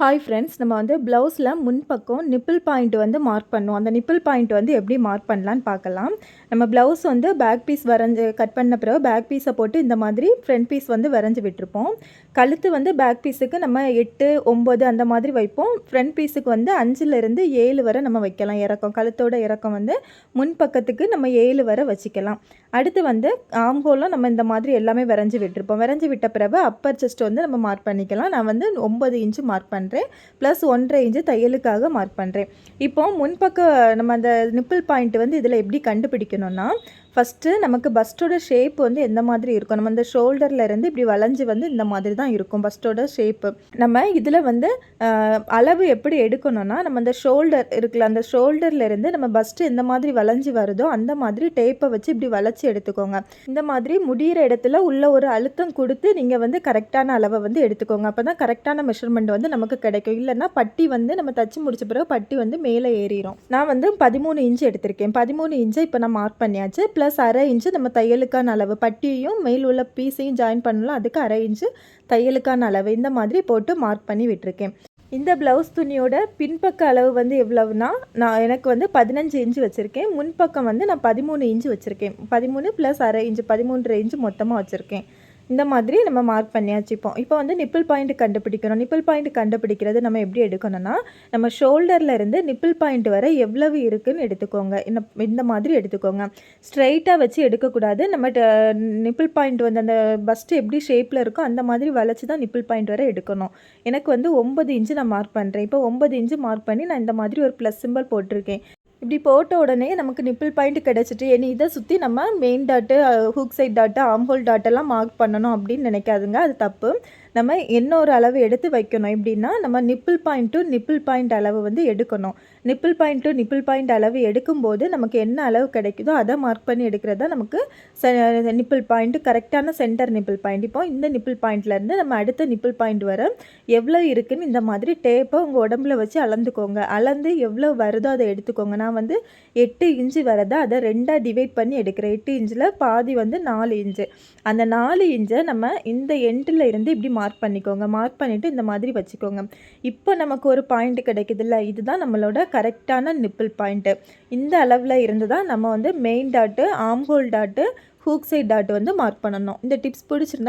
Hi friends நம்ம வந்து ப்ளவுஸில் முன்பக்கம் நிப்பிள் பாயிண்ட் வந்து மார்க் பண்ணும். அந்த நிப்பிள் பாயிண்ட் வந்து எப்படி மார்க் பண்ணலான்னு பார்க்கலாம். நம்ம ப்ளவுஸ் வந்து பேக் பீஸ் வரைஞ்சி கட் பண்ண பிறகு பேக் பீஸை போட்டு இந்த மாதிரி ஃப்ரண்ட் பீஸ் வந்து வரைஞ்சி விட்டுருப்போம். கழுத்து வந்து பேக் பீஸுக்கு நம்ம எட்டு ஒம்பது அந்த மாதிரி வைப்போம். ஃப்ரண்ட் பீஸுக்கு வந்து அஞ்சுலேருந்து ஏழு வரை நம்ம வைக்கலாம். இறக்கம் கழுத்தோட இறக்கம் வந்து முன்பக்கத்துக்கு நம்ம ஏழு வரை வச்சுக்கலாம். அடுத்து வந்து ஆம்ஹோலும் நம்ம இந்த மாதிரி எல்லாமே வரைஞ்சி விட்டுருப்போம். வரைஞ்சி விட்ட பிறகு அப்பர் செஸ்ட் வந்து நம்ம மார்க் பண்ணிக்கலாம். நான் வந்து ஒம்பது இன்ச்சு மார்க் பண்ணுறேன் ப்ளஸ் ஒன்றரை இன்ச்சு தையலுக்காக மார்க் பண்ணுறேன் இப்போ முன்பக்க நம்ம அந்த நிப்பிள் பாயிண்ட் வந்து இதில் எப்படி கண்டுபிடிக்கணும்னா ஃபஸ்ட்டு நமக்கு பஸ்ட்டோட ஷேப் வந்து எந்த மாதிரி இருக்கும்? நம்ம இந்த ஷோல்டர்லேருந்து இப்படி வளைஞ்சு வந்து இந்த மாதிரி தான் இருக்கும் பஸ்ட்டோட ஷேப்பு நம்ம இதில் வந்து அளவு எப்படி எடுக்கணும்னா நம்ம இந்த ஷோல்டர் இருக்குல்ல அந்த ஷோல்டர்லேருந்து நம்ம பஸ்ட்டு எந்த மாதிரி வளைஞ்சு வருதோ அந்த மாதிரி டேப்பை வச்சு இப்படி வளைச்சி எடுத்துக்கோங்க. இந்த மாதிரி முடிகிற இடத்துல உள்ள ஒரு அழுத்தம் கொடுத்து நீங்கள் வந்து கரெக்டான அளவை வந்து எடுத்துக்கோங்க. அப்போ தான் கரெக்டான மெஷர்மெண்ட் வந்து நமக்கு கிடைக்கும். இல்லைன்னா பட்டி வந்து நம்ம தச்சு முடிச்ச பிறகு பட்டி வந்து மேலே ஏறிடும் நான் வந்து பதிமூணு இன்ச்சு எடுத்திருக்கேன். பதிமூணு இன்ச்சை இப்போ நான் மார்க் பண்ணியாச்சு. ப்ளஸ் அரை இன்ச்சு நம்ம தையலுக்கான அளவு. பட்டியையும் மேல் உள்ள பீஸையும் ஜாயின் பண்ணலாம். அதுக்கு அரை இன்ச்சு தையலுக்கான அளவு. இந்த மாதிரி போட்டு மார்க் பண்ணி விட்டுருக்கேன். இந்த ப்ளவுஸ் துணியோட பின்பக்க அளவு வந்து எவ்வளவுனா நான் எனக்கு வந்து பதினஞ்சு இன்ச்சு வச்சுருக்கேன். முன்பக்கம் வந்து நான் பதிமூணு இன்ச்சு வச்சுருக்கேன். பதிமூணு ப்ளஸ் அரை இன்ச்சு பதிமூன்றரை இன்ச்சு மொத்தமாக வச்சுருக்கேன். இந்த மாதிரி நம்ம மார்க் பண்ணியாச்சு இப்போ இப்போ வந்து நிப்பிள் பாயிண்ட் கண்டுபிடிக்கணும். நிப்பிள் பாயிண்ட் கண்டுபிடிக்கிறது நம்ம எப்படி எடுக்கணும்னா நம்ம ஷோல்டரில் இருந்து நிப்பிள் பாயிண்ட் வரை எவ்வளவு இருக்குதுன்னு எடுத்துக்கோங்க. இந்த இந்த மாதிரி எடுத்துக்கோங்க. ஸ்ட்ரைட்டாக வச்சு எடுக்கக்கூடாது. நம்ம நிப்பிள் பாயிண்ட் வந்து அந்த பஸ்ட்டு எப்படி ஷேப்பில் இருக்கோ அந்த மாதிரி வளைச்சி தான் நிப்பிள் பாயிண்ட் வரை எடுக்கணும். எனக்கு வந்து ஒம்பது இன்ச்சு நான் மார்க் பண்ணுறேன் இப்போ ஒம்பது இன்ச்சு மார்க் பண்ணி நான் இந்த மாதிரி ஒரு ப்ளஸ் சிம்பிள் போட்டிருக்கேன். இப்படி போட்ட உடனே நமக்கு நிப்பிள் பாயிண்ட் கிடச்சிட்டு இனி இதை சுற்றி நம்ம main dot hook side dot armhole டாட்டெல்லாம் மார்க் பண்ணணும் அப்படின்னு நினைக்காதுங்க. அது தப்பு. நம்ம என்ன ஒரு அளவு எடுத்து வைக்கணும். எப்படின்னா நம்ம nipple point to nipple point அளவு வந்து எடுக்கணும். Nipple point to nipple point அளவு எடுக்கும்போது நமக்கு என்ன அளவு கிடைக்குதோ அதை மார்க் பண்ணி எடுக்கிறது தான் நமக்கு நிப்பிள் பாயிண்ட் கரெக்டான சென்டர் நிப்பிள் பாயிண்ட் இப்போ இந்த நிப்பிள் பாயிண்ட்லேருந்து நம்ம அடுத்த நிப்பிள் பாயிண்ட் வர எவ்வளோ இருக்குன்னு இந்த மாதிரி டேப்பை உங்கள் உடம்புல வச்சு அளந்துக்கோங்க. அளந்து எவ்வளோ வருதோ அதை எடுத்துக்கோங்க. நான் வந்து எட்டு இன்ச்சு வரதை அதை ரெண்டாக டிவைட் பண்ணி எடுக்கிறேன். எட்டு இன்ச்சில் பாதி வந்து நாலு இன்ச்சு அந்த நாலு இன்ச்சை நம்ம இந்த எண்டில் இருந்து இப்படி மார்க் பண்ணிக்கோங்க. மார்க் பண்ணிவிட்டு இந்த மாதிரி வச்சுக்கோங்க. இப்போ நமக்கு ஒரு பாயிண்ட் கிடைக்குதுல்ல? இதுதான் நம்மளோட கரெக்டான நிப்பிள் பாயிண்ட்டு இந்த அளவில் இருந்து தான் நம்ம வந்து main dot armhole dot hook side dot வந்து மார்க் பண்ணணும். இந்த டிப்ஸ் பிடிச்சிருந்தா